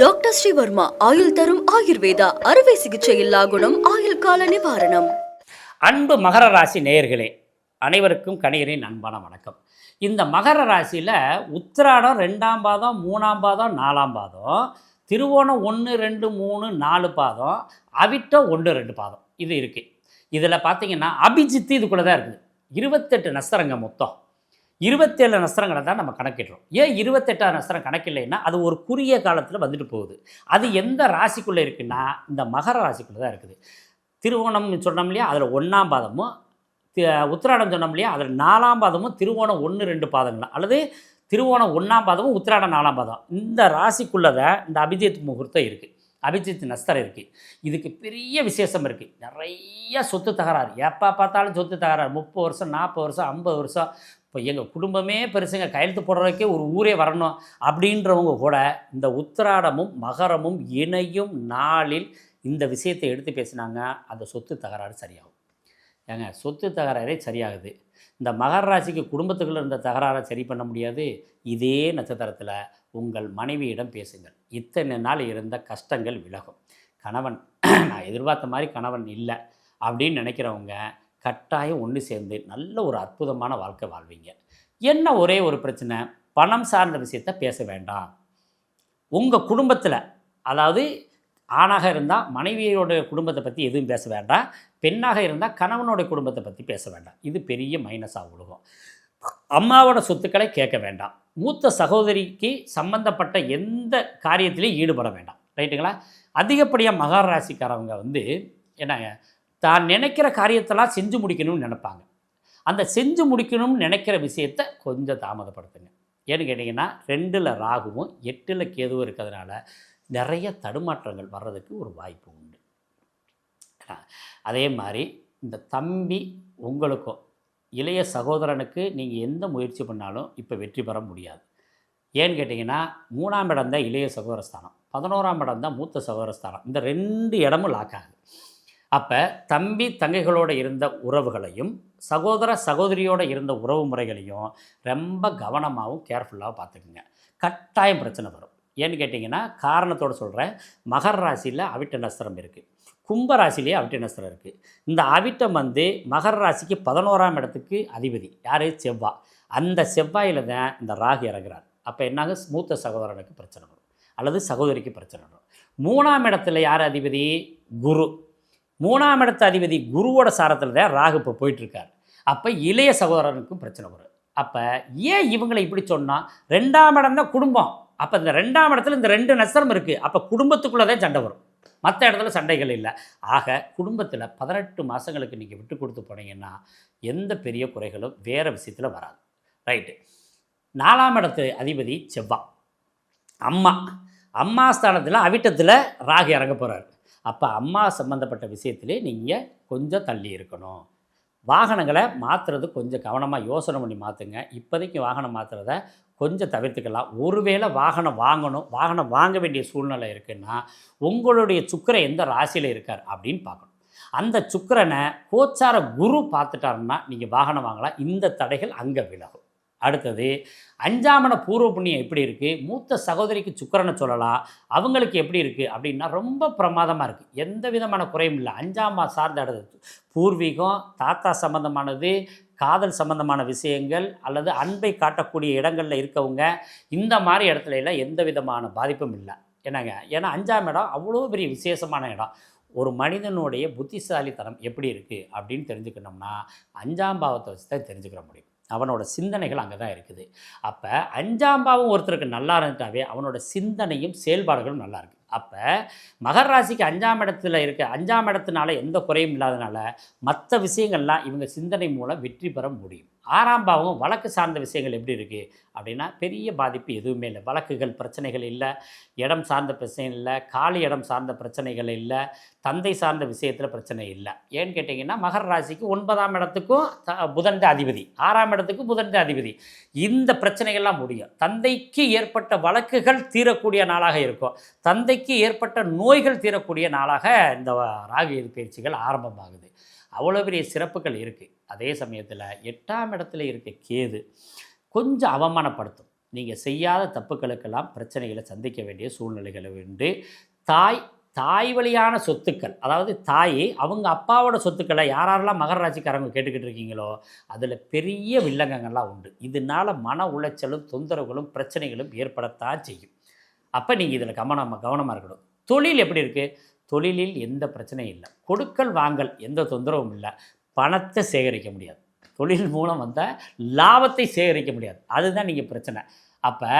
Doctor Sreevarma ஆயுள் தரும் ஆயுர்வேதா அறுவை சிகிச்சை இல்லா குணம் ஆயுள் கால நிவாரணம். அன்பு மகர ராசி நேயர்களே அனைவருக்கும் கணிகரின் அன்பான வணக்கம். இந்த மகர ராசியில் உத்திராடம் ரெண்டாம் பாதம் மூணாம் பாதம் நாலாம் பாதம் திருவோணம் ஒன்று ரெண்டு மூணு நாலு பாதம் அவிட்டம் ஒன்று ரெண்டு பாதம் இது இருக்குது இதில் பார்த்தீங்கன்னா அபிஜித்து இதுக்குள்ளே தான் இருக்குது. இருபத்தெட்டு நஸ்தரங்க மொத்தம். இருபத்தேழு நஸ்திரங்களை தான் நம்ம கணக்கிடுறோம். ஏன் இருபத்தெட்டாம் நஸ்திரம் கணக்கில்லைன்னா அது ஒரு குறுகிய காலத்தில் வந்துட்டு போகுது. அது எந்த ராசிக்குள்ளே இருக்குன்னா இந்த மகர ராசிக்குள்ளே தான் இருக்குது. திருவோணம் சொன்னோம் இல்லையா? அதில் ஒன்றாம் பாதமும் தி- உத்திராடம் சொன்னோம் இல்லையா? அதில் நாலாம் பாதமும் திருவோணம் ஒன்று ரெண்டு பாதங்கள். அல்லது திருவோணம் ஒன்றாம் பாதமும் உத்திராடம் நாலாம் பாதம். இந்த ராசிக்குள்ளே தான் இந்த அபிஜித் முகூர்த்தம் இருக்குது அபிஜித் நஸ்தர் இருக்குது இதுக்கு பெரிய விசேஷம் இருக்குது நிறைய சொத்து தகராறு. எப்போ பார்த்தாலும் சொத்து தகராறு. முப்பது வருஷம் நாற்பது வருஷம் ஐம்பது வருஷம். இப்போ எங்கள் குடும்பமே பெருசுங்க. கையெழுத்து போடுறதுக்கே ஒரு ஊரே வரணும். அப்படின்றவங்க கூட இந்த உத்திராடமும் மகரமும் இணையும் நாளில் இந்த விஷயத்தை எடுத்து பேசினாங்க. அந்த சொத்து தகராறு சரியாகும். ஏங்க சொத்து தகராறே சரியாகுது. இந்த மகர ராசிக்கு குடும்பத்துக்குள்ள இருந்த தகராறை சரி பண்ண முடியாது. இதே நட்சத்திரத்தில் உங்கள் மனைவியிடம் பேசுங்கள். இத்தனை நாள் இருந்த கஷ்டங்கள் விலகும். கணவன் நான் எதிர்பார்த்த மாதிரி கணவன் இல்லை அப்படின்னு நினைக்கிறவங்க கட்டாயம் ஒன்று சேர்ந்து நல்ல ஒரு அற்புதமான வாழ்க்கை வாழ்வீங்க. என்ன ஒரே ஒரு பிரச்சனை? பணம் சார்ந்த விஷயத்த பேச வேண்டாம். உங்கள் குடும்பத்தில் அதாவது ஆணாக இருந்தால் மனைவியோட குடும்பத்தை பற்றி எதுவும் பேச வேண்டாம். பெண்ணாக இருந்தால் கணவனோட குடும்பத்தை பற்றி பேச வேண்டாம். இது பெரிய மைனஸாக விழுகும். அம்மாவோட சொத்துக்களை கேட்க வேண்டாம். மூத்த சகோதரிக்கு சம்பந்தப்பட்ட எந்த காரியத்திலையும் ஈடுபட வேண்டாம். ரைட்டுங்களா அதிகப்படியாக மகாராசிக்காரவங்க வந்து என்னங்க தான் நினைக்கிற காரியத்தெல்லாம் செஞ்சு முடிக்கணும்னு நினைப்பாங்க. அந்த செஞ்சு முடிக்கணும்னு நினைக்கிற விஷயத்த கொஞ்சம் தாமதப்படுத்துங்க. ஏன்னு கேட்டிங்கன்னா ரெண்டில் ராகுவும் எட்டில் கேதுவும் இருக்கிறதுனால நிறைய தடுமாற்றங்கள் வர்றதுக்கு ஒரு வாய்ப்பு உண்டு. அதே மாதிரி இந்த தம்பி உங்களுக்கும் இளைய சகோதரனுக்கு நீங்கள் எந்த முயற்சி பண்ணாலும் இப்போ வெற்றி பெற முடியாது. ஏன்னு கேட்டிங்கன்னா மூணாம் இடம் தான் இளைய சகோதரஸ்தானம் பதினோராம் இடம் தான் மூத்த சகோதரஸ்தானம். இந்த ரெண்டு இடமும் லாக் ஆகுது. அப்போ தம்பி தங்கைகளோட இருந்த உறவுகளையும் சகோதர சகோதரியோடு இருந்த உறவு முறைகளையும் ரொம்ப கவனமாகவும் கேர்ஃபுல்லாகவும் பார்த்துக்குங்க. கட்டாயம் பிரச்சனை வரும். ஏன்னு கேட்டிங்கன்னா காரணத்தோடு சொல்கிறேன் மகர ராசியில் அவிட்ட நஸ்திரம் இருக்குது கும்ப ராசிலேயே அவிட்ட நஸ்திரம் இருக்குது இந்த அவிட்டம் வந்து மகர ராசிக்கு பதினோராம் இடத்துக்கு அதிபதி. யார்? செவ்வாய் அந்த செவ்வாயில் தான் இந்த ராகு இறங்குறார். அப்போ என்னாங்க மூத்த சகோதரனுக்கு பிரச்சனை வரும். அல்லது சகோதரிக்கு பிரச்சனை வரும். மூணாம் இடத்துல யார் அதிபதி? குரு. மூணாம் இடத்து அதிபதி குருவோட சாரத்தில் தான் ராகு இப்போ போயிட்டுருக்கார். அப்போ இளைய சகோதரனுக்கும் பிரச்சனை வரும். அப்போ ஏன் இவங்களை இப்படி சொன்னால் ரெண்டாம் இடம் தான் குடும்பம். அப்போ இந்த ரெண்டாம் இடத்துல இந்த ரெண்டு நட்சத்திரம் இருக்குது அப்போ குடும்பத்துக்குள்ளே தான் சண்டை வரும். மற்ற இடத்துல சண்டைகள் இல்லை. ஆக குடும்பத்தில் பதினெட்டு மாதங்களுக்கு நீங்கள் விட்டு கொடுத்து போனீங்கன்னா எந்த பெரிய குறைகளும் வேறு விஷயத்தில் வராது. ரைட்டு நாலாம் இடத்து அதிபதி செவ்வா. அம்மா. அம்மா ஸ்தானத்தில் அவிட்டத்தில் ராகு இறங்க போகிறாரு அப்போ அம்மா சம்மந்தப்பட்ட விஷயத்திலே நீங்கள் கொஞ்சம் தள்ளி இருக்கணும். வாகனங்களை மாற்றுறது கொஞ்சம் கவனமாக யோசனை பண்ணி மாற்றுங்க இப்போதைக்கு வாகனம் மாற்றுறத கொஞ்சம் தவிர்த்துக்கலாம். ஒருவேளை வாகனம் வாங்கணும் வாகனம் வாங்க வேண்டிய சூழ்நிலை இருக்குன்னா உங்களுடைய சுக்கிரன் எந்த ராசியில் இருக்கார் அப்படின்னு பார்க்கணும். அந்த சுக்கிரனை கோச்சார குரு பார்த்துட்டாருன்னா நீங்கள் வாகனம் வாங்கலாம். இந்த தடைகள் அங்கே விலகும். அடுத்தது அஞ்சாமன பூர்வ புண்ணியம் எப்படி இருக்குது மூத்த சகோதரிக்கு சுக்கரனை சொல்லலாம். அவங்களுக்கு எப்படி இருக்குது அப்படின்னா ரொம்ப பிரமாதமாக இருக்குது எந்த விதமான குறையும் இல்லை. அஞ்சாம் மா- சார்ந்த இடத்து பூர்வீகம் தாத்தா சம்பந்தமானது காதல் சம்பந்தமான விஷயங்கள் அல்லது அன்பை காட்டக்கூடிய இடங்களில் இருக்கவங்க இந்த மாதிரி இடத்துல எல்லாம் எந்த விதமான பாதிப்பும் இல்லை. என்னங்க? ஏன்னா அஞ்சாம் இடம் அவ்வளோ பெரிய விசேஷமான இடம். ஒரு மனிதனுடைய புத்திசாலித்தனம் எப்படி இருக்குது அப்படின்னு தெரிஞ்சுக்கணும்னா அஞ்சாம் பாவத்தை வச்சு தான் தெரிஞ்சுக்கிற முடியும். அவனோட சிந்தனைகள் அங்கே தான் இருக்குது. அப்போ அஞ்சாம் பாவம் ஒருத்தருக்கு நல்லா இருந்துட்டாவே அவனோட சிந்தனையும் செயல்பாடுகளும் நல்லா இருக்கு. அப்போ மகர ராசிக்கு அஞ்சாம் இடத்துல இருக்க அஞ்சாம் இடத்துனால எந்த குறையும் இல்லாதனால மற்ற விஷயங்கள்லாம் இவங்க சிந்தனை மூலம் வெற்றி பெற முடியும். ஆறாம் பாவம் வழக்கு சார்ந்த விஷயங்கள் எப்படி இருக்குது அப்படின்னா பெரிய பாதிப்பு எதுவுமே இல்லை. வழக்குகள் பிரச்சனைகள் இல்லை. இடம் சார்ந்த பிரச்சனை இல்லை. காலி இடம் சார்ந்த பிரச்சனைகள் இல்லை. தந்தை சார்ந்த விஷயத்தில் பிரச்சனை இல்லை. ஏன்னு கேட்டிங்கன்னா மகர ராசிக்கு ஒன்பதாம் இடத்துக்கும் த- புதன் அதிபதி. ஆறாம் இடத்துக்கும் புதன் அதிபதி. இந்த பிரச்சனைகள்லாம் முடியும். தந்தைக்கு ஏற்பட்ட வழக்குகள் தீரக்கூடிய நாளாக இருக்கும். தந்தைக்கு ஏற்பட்ட நோய்கள் தீரக்கூடிய நாளாக இந்த ராகு பயிற்சிகள் ஆரம்பமாகுது. அவ்வளோ பெரிய சிறப்புகள் இருக்குது அதே சமயத்தில் எட்டாம் இடத்துல இருக்க கேது கொஞ்சம் அவமானப்படுத்தும். நீங்கள் செய்யாத தப்புக்களுக்கெல்லாம் பிரச்சனைகளை சந்திக்க வேண்டிய சூழ்நிலைகளை உண்டு. தாய் தாய் வழியான சொத்துக்கள் அதாவது தாய் அவங்க அப்பாவோட சொத்துக்களை யாரெல்லாம் மகர ராசிக்காரங்க கேட்டுக்கிட்டு இருக்கீங்களோ அதில் பெரிய வில்லங்கங்கள்லாம் உண்டு. இதனால் மன உளைச்சலும் தொந்தரவுகளும் பிரச்சனைகளும் ஏற்படத்தான் செய்யும். அப்போ நீங்கள் இதில் கவனமாக கவனமாக இருக்கணும். தொழில் எப்படி இருக்குது தொழிலில் எந்த பிரச்சனையும் இல்லை. கொடுக்கல் வாங்கல் எந்த தொந்தரவும் இல்லை. பணத்தை சேகரிக்க முடியாது. தொழில் மூலம் வந்தால் லாபத்தை சேகரிக்க முடியாது. அதுதான் நீங்கள் பிரச்சனை. அப்போ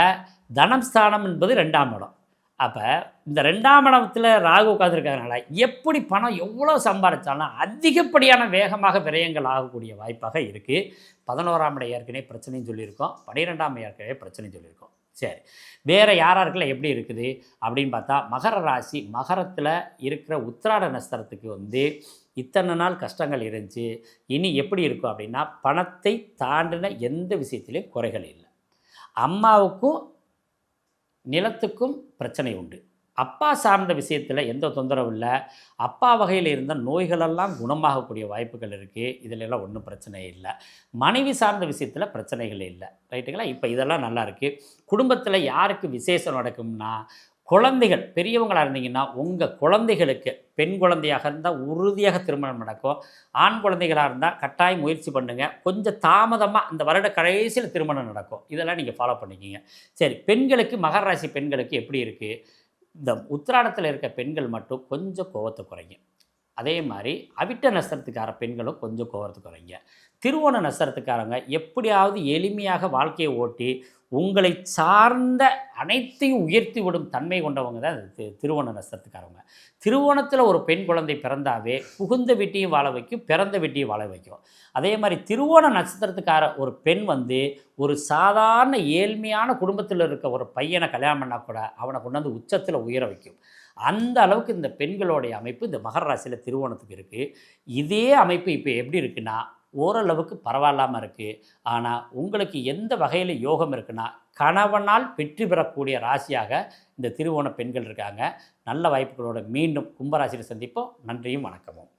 தனம் ஸ்தானம் என்பது ரெண்டாம் இடம். அப்போ இந்த ரெண்டாம் இடத்துல ராகு உட்காந்துருக்கறதுனால எப்படி பணம் எவ்வளோ சம்பாதிச்சாலும் அதிகப்படியான வேகமாக விரயங்கள் ஆகக்கூடிய வாய்ப்பாக இருக்குது பதினோராம் இடம் ஏற்கனவே பிரச்சனையும் சொல்லியிருக்கோம். பன்னிரெண்டாம் ஏற்கனவே பிரச்சனையும் சொல்லியிருக்கோம். சரி. வேறு யாராருக்குள்ள எப்படி இருக்குது? அப்படின்னு பார்த்தா மகர ராசி மகரத்தில் இருக்கிற உத்திராட நஸ்தரத்துக்கு வந்து இத்தனை நாள் கஷ்டங்கள் இருந்துச்சு. இனி எப்படி இருக்கும் அப்படின்னா பணத்தை தாண்டின எந்த விஷயத்திலையும் குறைகள் இல்லை. அம்மாவுக்கும் நிலத்துக்கும் பிரச்சனை உண்டு. அப்பா சார்ந்த விஷயத்தில் எந்த தொந்தரவும் இல்லை. அப்பா வகையில் இருந்த நோய்களெல்லாம் குணமாகக்கூடிய வாய்ப்புகள் இருக்குது இதில் எல்லாம் ஒன்றும் பிரச்சனை இல்லை. மனைவி சார்ந்த விஷயத்தில் பிரச்சனைகள் இல்லை. ரைட்டுங்களா இப்போ இதெல்லாம் நல்லா இருக்குது குடும்பத்தில் யாருக்கு விசேஷம் நடக்கும்னா குழந்தைகள் பெரியவங்களாக இருந்தீங்கன்னா உங்கள் குழந்தைகளுக்கு பெண் குழந்தையாக இருந்தால் உறுதியாக திருமணம் நடக்கும். ஆண் குழந்தைகளாக இருந்தால் கட்டாயம் முயற்சி பண்ணுங்கள் கொஞ்சம் தாமதமாக அந்த வருட கடைசியில் திருமணம் நடக்கும். இதெல்லாம் நீங்கள் ஃபாலோ பண்ணிக்கிங்க. சரி பெண்களுக்கு மகராசி பெண்களுக்கு எப்படி இருக்குது இந்த உத்திராடத்தில் இருக்க பெண்கள் மட்டும் கொஞ்சம் கோவத்தை குறைங்க. அதே மாதிரி அவிட்ட நஷ்டத்துக்கார பெண்களும் கொஞ்சம் கோவத்தை குறைங்க. திருவோண நஷ்டத்துக்காரங்க எப்படியாவது எளிமையாக வாழ்க்கையை ஓட்டி உங்களை சார்ந்த அனைத்தையும் உயர்த்தி விடும் தன்மை கொண்டவங்க தான் அது திருவோண நஷ்டத்துக்காரவங்க திருவோணத்தில் ஒரு பெண் குழந்தை பிறந்தாவே புகுந்த வீட்டையும் வாழ வைக்கும் பிறந்த வீட்டையும் வாழ வைக்கும். அதே மாதிரி திருவோண நட்சத்திரத்துக்கார ஒரு பெண் வந்து ஒரு சாதாரண ஏழ்மையான குடும்பத்தில் இருக்க ஒரு பையனை கல்யாணம் பண்ணால் கூட அவனை கொண்டு வந்து உச்சத்தில் உயர வைக்கும். அந்த அளவுக்கு இந்த பெண்களுடைய அமைப்பு இந்த மகர ராசியில் திருவோணத்துக்கு இருக்குது இதே அமைப்பு இப்போ எப்படி இருக்குன்னா ஓரளவுக்கு பரவாயில்லாமல் இருக்குது ஆனால் உங்களுக்கு எந்த வகையில் யோகம் இருக்குன்னா கணவனால் வெற்றி பெறக்கூடிய ராசியாக இந்த திருவோண பெண்கள் இருக்காங்க. நல்ல வாய்ப்புகளோட மீண்டும் கும்பராசியில் சந்திப்போம். நன்றியும் வணக்கமும்.